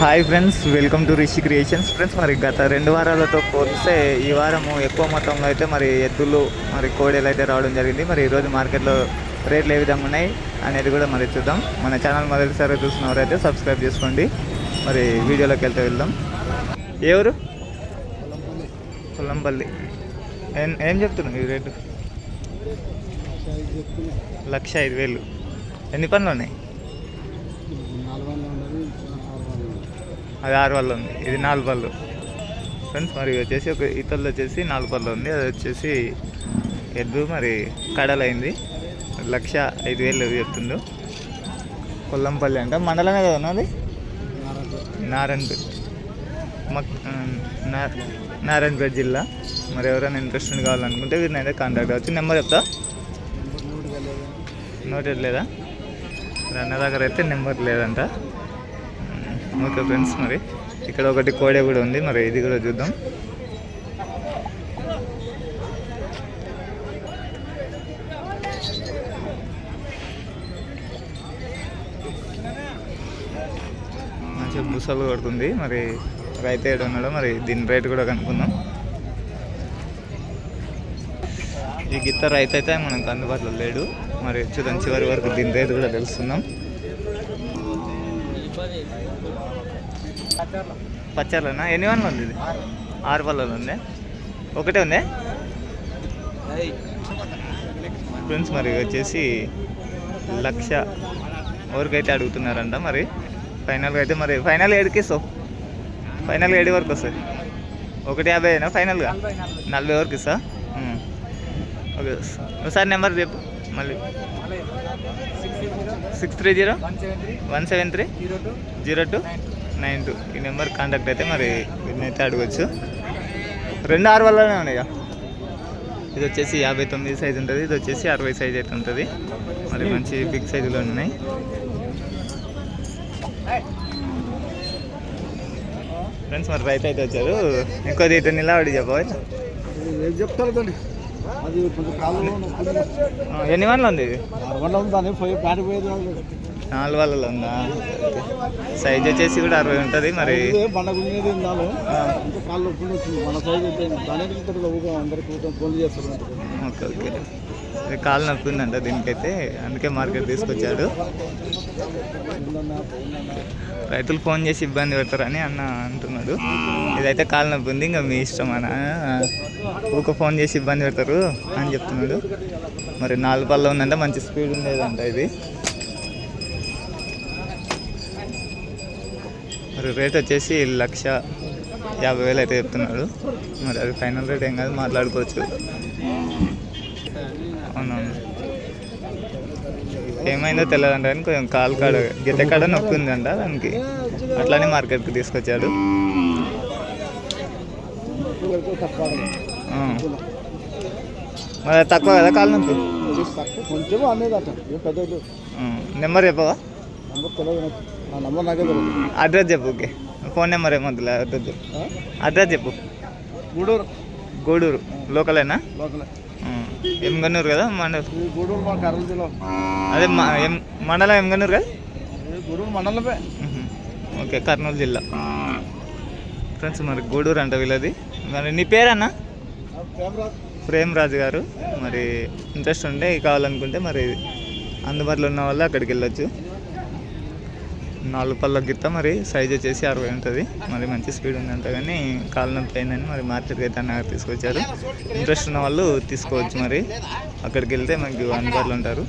Hi friends welcome to Rishi Creations friends మరి గత రెండు వారాలతో పోలిస్తే ఈ వారము ఎక్కువ మొత్తంలో అయితే మరి ఎద్దులు మరి కోడేలు అయితే రావడం జరిగింది. మరి ఈరోజు మార్కెట్లో రేట్లు ఏ విధంగా ఉన్నాయి అనేది కూడా మరి చూద్దాం. మన ఛానల్ మొదటిసారి చూసినవారైతే సబ్స్క్రైబ్ చేసుకోండి. మరి వీడియోలోకి వెళ్తే వెళ్దాం. ఎవరు పొలంపల్లి. ఏం ఏం చెప్తున్నావు ఈ రేటు? లక్ష ఐదు వేలు. ఎన్ని పనులు ఉన్నాయి? అది ఆరు పళ్ళు ఉంది. ఇది నాలుగు పళ్ళు ఫ్రెండ్స్ మరి వచ్చేసి ఒక ఇతరులు వచ్చేసి నాలుగు పళ్ళు ఉంది. అది వచ్చేసి ఎద్దు మరి కడలైంది లక్ష ఐదు వేలు చెప్తుండు. కొల్లంపల్లి అంట. మండలమే కదా ఉన్నది నారాయణపేట. మక్ నారాయణపేట జిల్లా. మరి ఎవరైనా ఇంట్రెస్ట్ కావాలనుకుంటే వీరిని అయితే కాంటాక్ట్ అవ్వచ్చు. నెంబర్ చెప్తా? నోట్ లేదా అన్న దగ్గర అయితే నెంబర్ లేదంట. ఓకే ఫ్రెండ్స్ మరి ఇక్కడ ఒకటి కోడే కూడా ఉంది. మరి ఇది కూడా చూద్దాం. మంచిగా బుసలు కొడుతుంది. మరి రైతు ఏడు ఉన్నాడో. మరి దీని రేటు కూడా కనుక్కుందాం. ఈ గిత్త రైతు అయితే మనకు అందుబాటులో లేడు. మరి చూద్దాం చివరి వరకు దీని రేటు కూడా తెలుసుకుందాం. పచ్చర్లనా? ఎన్ని వన్లు ఉంది ఇది? ఆరు పళ్ళలో ఉంది? ఒకటే ఉంది? ఫ్రెండ్స్ మరి వచ్చేసి లక్ష ఎవరికైతే అడుగుతున్నారంట మరి. ఫైనల్గా అయితే మరి ఫైనల్ ఏడుకి ఇస్తావు ఫైనల్గా ఏడు వరకు వస్తుంది ఒకటి యాభై అయినా ఫైనల్గా? నలభై వరకు ఇస్తా. ఓకే ఒకసారి నెంబర్ చెప్పు మళ్ళీ. Six three zero? One seven three? Zero two? Nine two. ఈ నెంబర్ కాంటాక్ట్ అయితే మరి వీటినైతే అడగచ్చు. రెండు ఆరు వల్లనే ఉన్నాయి. ఇది వచ్చేసి యాభై తొమ్మిది సైజ్ ఉంటుంది. ఇది వచ్చేసి అరవై సైజ్ అయితే ఉంటుంది. మరి మంచి బిగ్ సైజులో ఉన్నాయి. ఫ్రెండ్స్ మరి రైతు అయితే వచ్చారు. ఎక్కువ తీట నిలబడి చెప్పవాలి ఏం చెప్తారు అది కొంచెం కాలంలో ఎన్ని వన్లు ఉంది ఇది? ఉంది దాన్ని పోయి. నాలుగు వాళ్ళలో ఉందా? సైజ్ వచ్చేసి కూడా అరవై ఉంటుంది మరి. బండ గుంజేది ఉండాలి. ఇంకా కాళ్ళు మన సైజ్ అయితే దానికి ఇతరులు ఊగా అందరికి ఊగా ఫోన్ చేస్తారు. Okay okay. కాలు నొప్పి ఉందంట దీనికైతే. అందుకే మార్కెట్ తీసుకొచ్చాడు. రైతులు ఫోన్ చేసి ఇబ్బంది పెడతారని అన్న అంటున్నాడు. ఇదైతే కాలు నొప్పి ఉంది ఇంకా మీ ఇష్టం అన్న? ఊక ఫోన్ చేసి ఇబ్బంది పెడతారు అని చెప్తున్నాడు. మరి నాలుగు పళ్ళ ఉందంటే మంచి స్పీడ్ ఉండేదంట ఇది. మరి రేట్ వచ్చేసి లక్ష యాభై వేలు అయితే చెప్తున్నాడు. మరి అది ఫైనల్ రేట్ ఏం కాదు మాట్లాడుకోవచ్చు. అవునవును. ఏమైందో తెలియదంట కానీ కొంచెం కాలు కాడ గిట్ట కాడ నొప్పి ఉందంట దానికి. అట్లానే మార్కెట్కి తీసుకొచ్చాడు. మరి తక్కువ కదా కాలు నొప్పి? ఇది తక్కువ కొంచెం అనేది అట ఏ పెద్ద ఇది. ఆ. నెంబర్ చెప్పవా? నంబర్ తెలియదు నాకు. నా నంబర్ నాకే తెలియదు. అడ్రస్ చెప్పు ఓకే. ఫోన్ నెంబర్ ఏమొద్దులే అడ్రస్ చెప్పు? అడ్రస్ చెప్పు. గూడూరు. గూడూరు. లోకలేనా? లోకలే. ఆ. ఎమ్గన్నూరు కదా మండలం గూడూరు మా కర్నూలు జిల్లా. అదే మండలం ఎమ్గన్నూరు కదా? గూడూరు మండలమే. ఓకే కర్నూలు జిల్లా. ఫ్రెండ్స్ మరి గూడూరు అంట వీళ్ళది. మరి నీ పేరన్నా? ప్రేమ్ రాజు గారు. మరి ఇంట్రెస్ట్ ఉంటే కావాలనుకుంటే మరి అందుబాటులో ఉన్న వాళ్ళు అక్కడికి వెళ్ళొచ్చు. నాలుగు పళ్ళ గిత్త మరి సైజ్ వచ్చేసి అరవై ఉంటుంది. మరి మంచి స్పీడ్ ఉందంట కానీ కాలు నొప్పి అయిందని మరి మార్కెట్కి అయితే అన్న తీసుకొచ్చారు. ఇంట్రెస్ట్ ఉన్న వాళ్ళు తీసుకోవచ్చు మరి. అక్కడికి వెళ్తే మనకి అందుబాటులో ఉంటారు.